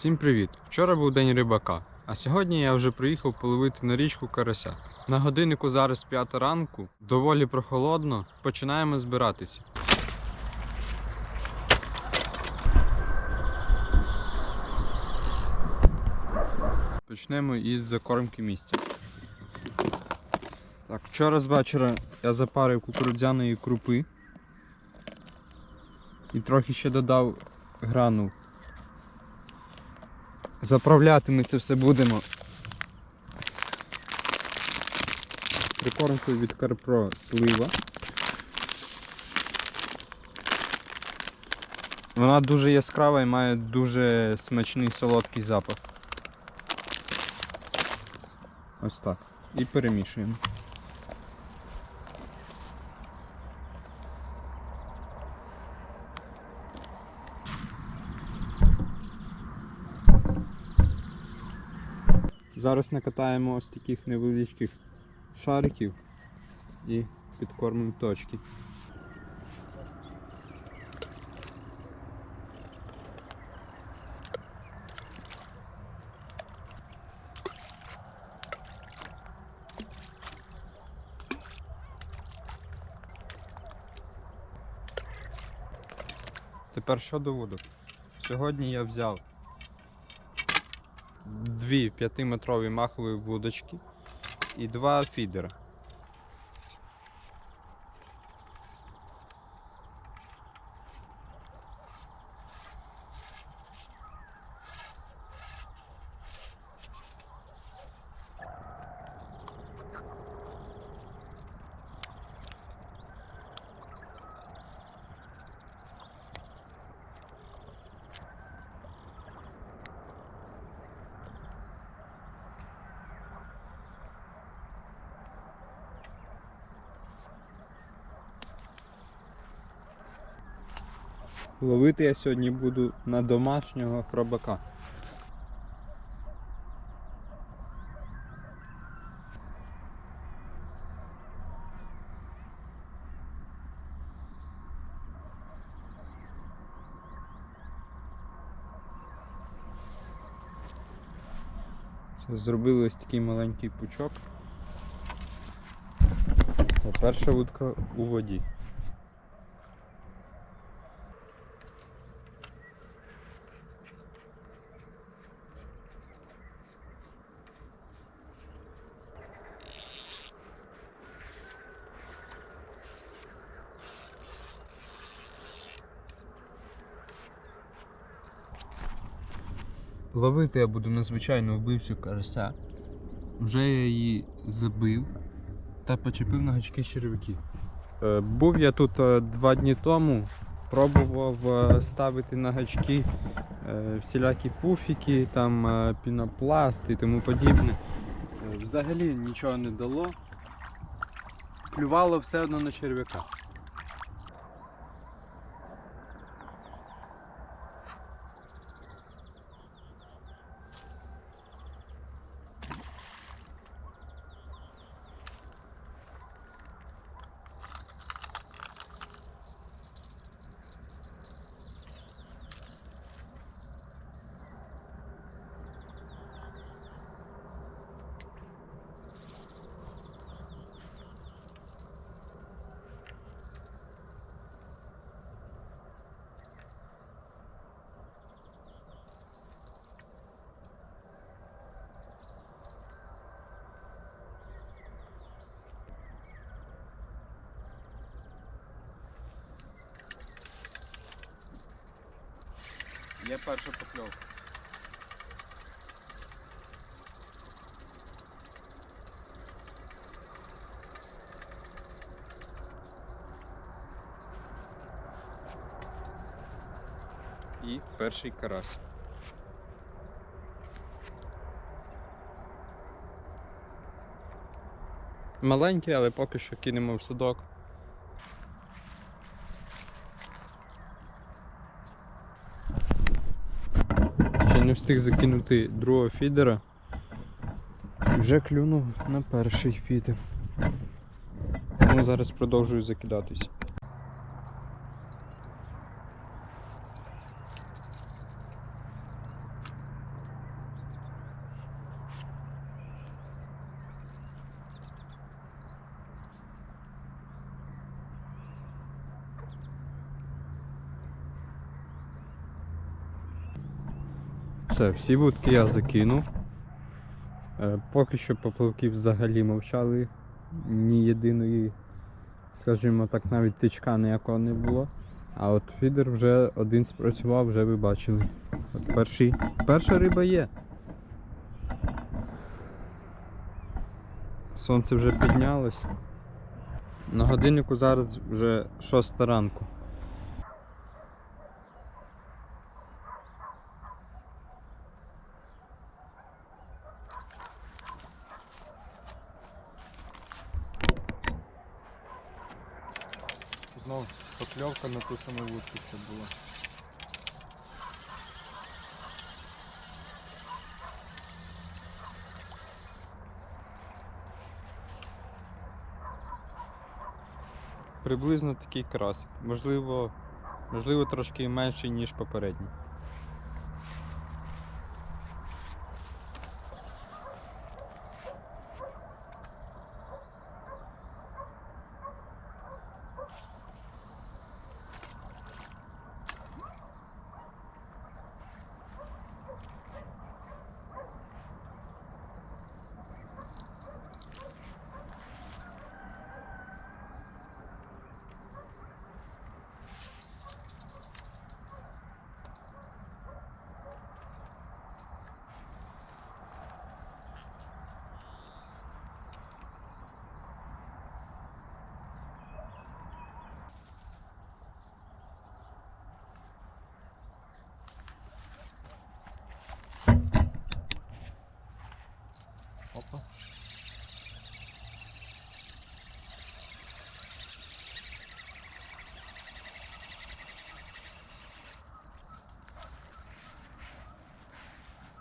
Всім привіт! Вчора був день рибака, а сьогодні я вже приїхав половити на річку карася. На годиннику зараз 5 ранку, доволі прохолодно, починаємо збиратися. Почнемо із закормки місця. Так, вчора з вечора я запарив кукурудзяної крупи і трохи ще додав гранул. Заправляти ми це все будемо. Прикормкою від Карпро слива. Вона дуже яскрава і має дуже смачний солодкий запах. Ось так. І перемішуємо. Зараз накатаємо ось таких невеличких шариків і підкормимо точки. Тепер щодо вудок. Сьогодні я взяв дві 5-метрові махові будочки і два фідера. Ловити я сьогодні буду на домашнього хробака. Зробили ось такий маленький пучок. Це перша вудка у воді. Ловити я буду надзвичайну вбивцю карася. Вже я її забив та почепив на гачки черв'яки. Е, Був я тут е, два дні тому, пробував е, ставити на гачки всілякі пуфіки, там пінопласт і тому подібне. Взагалі нічого не дало. Клювало все одно на черв'яка. Перша покльовка. І перший карась. Маленький, але поки що кинемо в садок. Встиг закинути другого фідера. Вже клюнув на перший фідер. Тому зараз продовжую закидатись. Все, всі вудки я закинув. Е, Поки що поплавки взагалі мовчали. Ні єдиної, скажімо так, навіть тичка ніякого не було. А от фідер вже один спрацював, вже ви бачили. От перший, перша риба є. Сонце вже піднялось. На годиннику зараз вже 6 ранку. Знову покльовка на ту саму вудку це була. Приблизно такий крас. Можливо, можливо трошки менший, ніж попередній.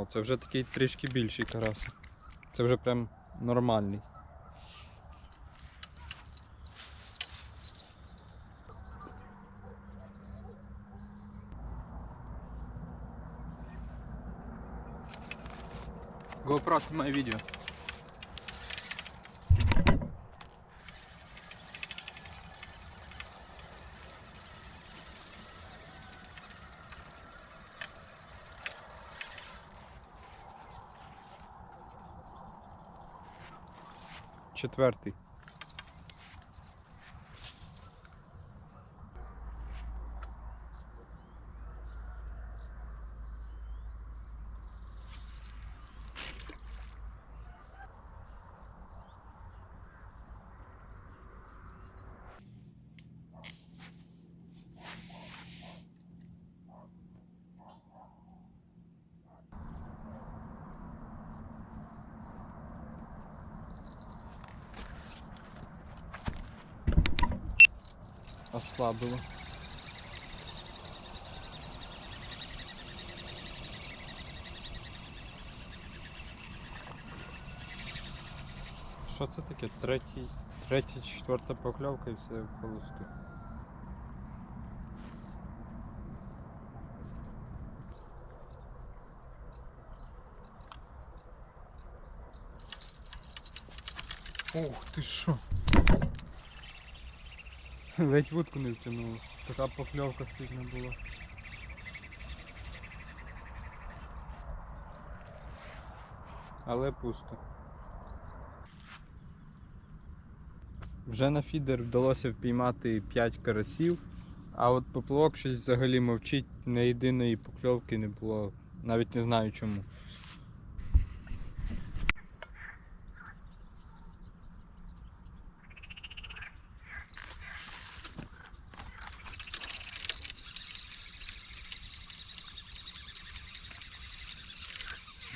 О, це вже такий трішки більший карась. Це вже прям нормальний. GoPro снимай видео. Четвертий. Ослабило. Що це таке? Третій, третя, четверта покльовка і все в холосту. Ух ти що? Ледь вудку не втягнуло. Така покльовка сильна була. Але пусто. Вже на фідер вдалося впіймати 5 карасів, а от поплавок щось взагалі мовчить, ні єдиної покльовки не було. Навіть не знаю чому.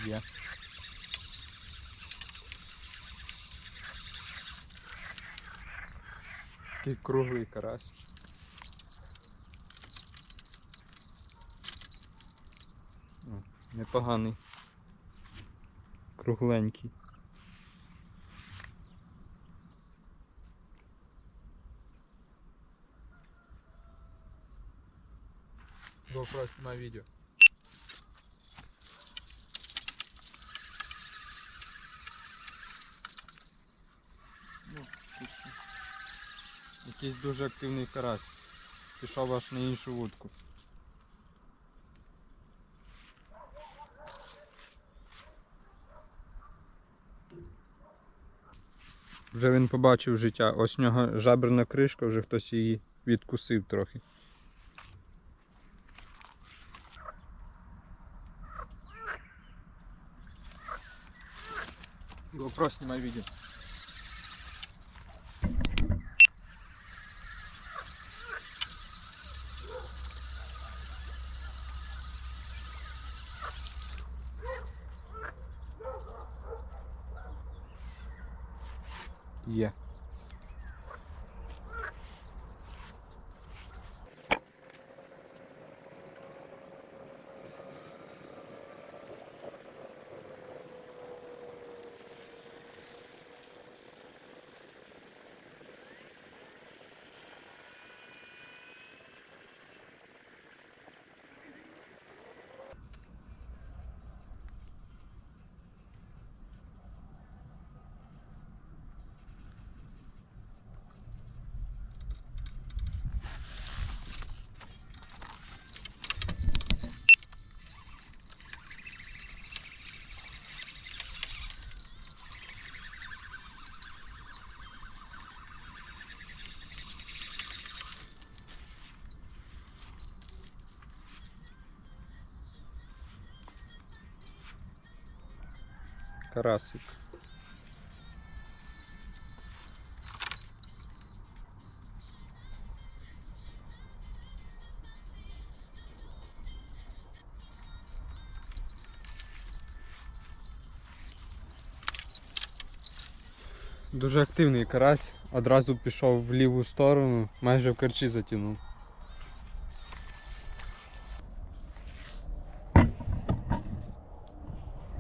Є. Такий круглий карась. Непоганий. Кругленький. GoPro снимай видео. якийсь дуже активний карась. Пішов аж на іншу вудку. Вже він побачив життя. Ось у нього жаберна кришка, вже хтось її відкусив трохи. Вопрос снимай видео. Є. Карасик. Дуже активний карась, одразу пішов в ліву сторону, майже в карчі затягнув.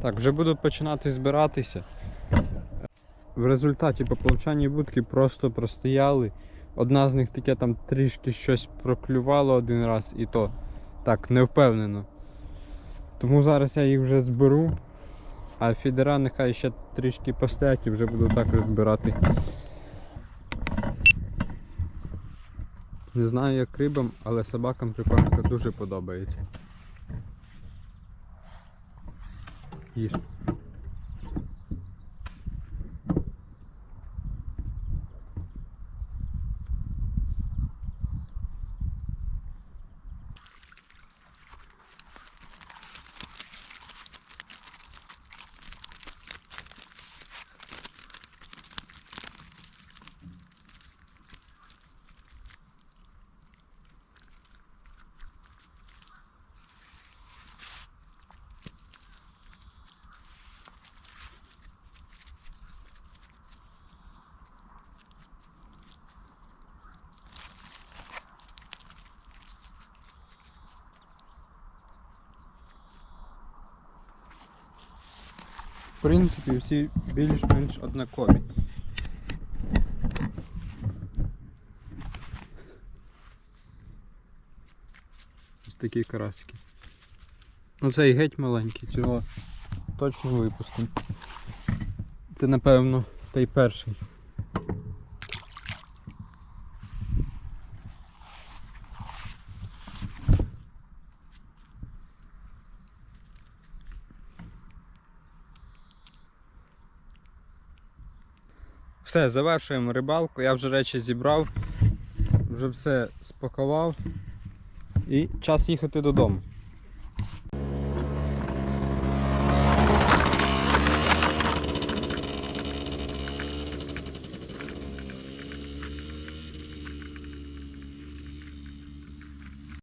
Так, вже буду починати збиратися. В результаті поплавчані будки просто простояли. Одна з них таке там трішки щось проклювало один раз і то так, не впевнено. Тому зараз я їх вже зберу, а фідера нехай ще трішки постоять і вже буду також збирати. Не знаю як рибам, але собакам прикормка дуже подобається. Їж. Принципі, всі більш-менш однакові. Ось такі карасики. Ну цей геть маленький, цього точно випустимо. Це напевно той перший. Все, завершуємо рибалку. Я вже речі зібрав, вже все спакував і час їхати додому.